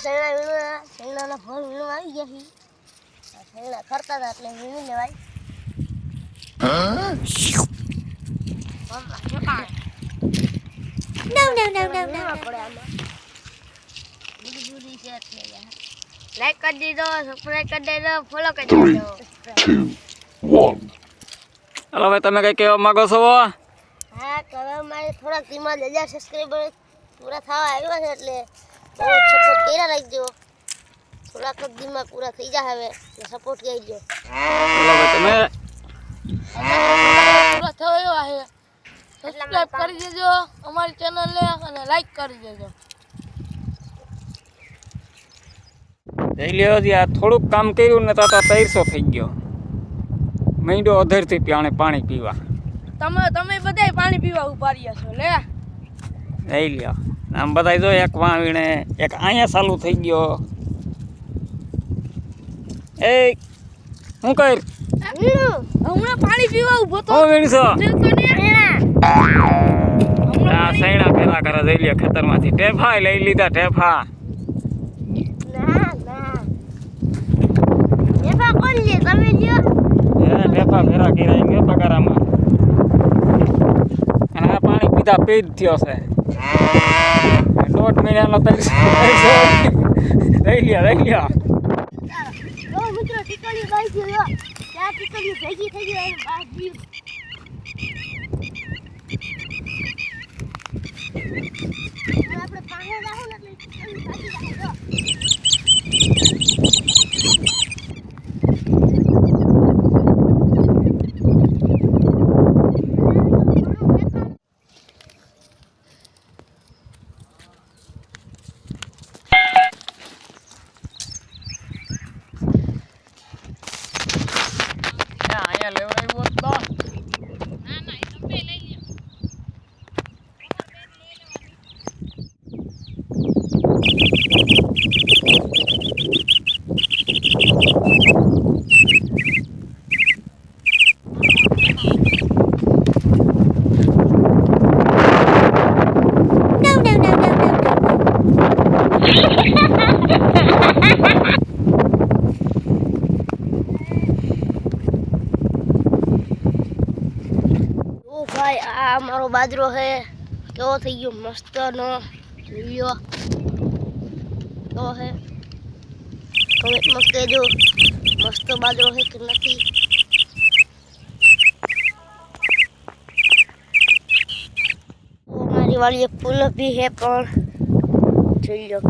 વીણવા ફળ વીણવા આવી ગયા ખરતા હતા એટલે વીણી લેવાય. લાઈક કરી દીધો સબસ્ક્રાઇબ કરી દેજો ફોલો કરી દેજો હાલો ભાઈ તમે કઈ કહેવા માંગો છો હવે મારે થોડાક ધીમા હજાર સબસ્ક્રાઈબર પૂરા થવા આવ્યા છે એટલે બહુ સપોર્ટ કર્યા રાખજો. થોડાક જ ધીમા પૂરા થઈ જાય હવે એટલે સપોર્ટ કરજો તમે પૂરા થયો છે. સબસ્ક્રાઈબ કરી દેજો અમારી ચેનલને અને લાઈક કરી દેજો. જઈ લ્યો આ થોડુંક કામ કર્યું ને તો તો તૈરસો થઈ ગયો. મહિડો અધરથી પાણી પાણી પીવા. તમે તમે બધાય પાણી પીવા ઊભા રહ્યા છો લે. લઈ લ્યો. આમ બધા જો એક વાવીણે એક અહીંયા ચાલુ થઈ ગયો. એ શું કર? હમણાં પાણી પીવા ઊભો તો હું વીણસો આ સૈણા પેલા કરે જઈ લ્યો ખેતરમાંથી. ટેફા લઈ લીધા ટેફા ના ના એમાં કોણ લે તમે લ્યો એ ટેફા ફેરા કર્યા એમ ગયો પગારામાં અને પીધા પી જ થયો છે. દોઢ મહિનાનો ત્રણસો રહી ગયો ગઈ, હવે આપણે પાણી રાખો ને એટલે ટીકડી ભાગી જાય જો હા, અહીંયા લેવડાવ્યું હોત તો No, no, no, no, no. ઓ ભાઈ, આ મારો બાજરો છે. કેવો થઈ ગયો? મસ્ત નો જોયો કેવો છે? કમેન્ટમાં કહેજો, મસ્ત બાજરો છે કે નથી? ઓ, મારી વાળી ફૂલ બી છે પણ જોઈ લો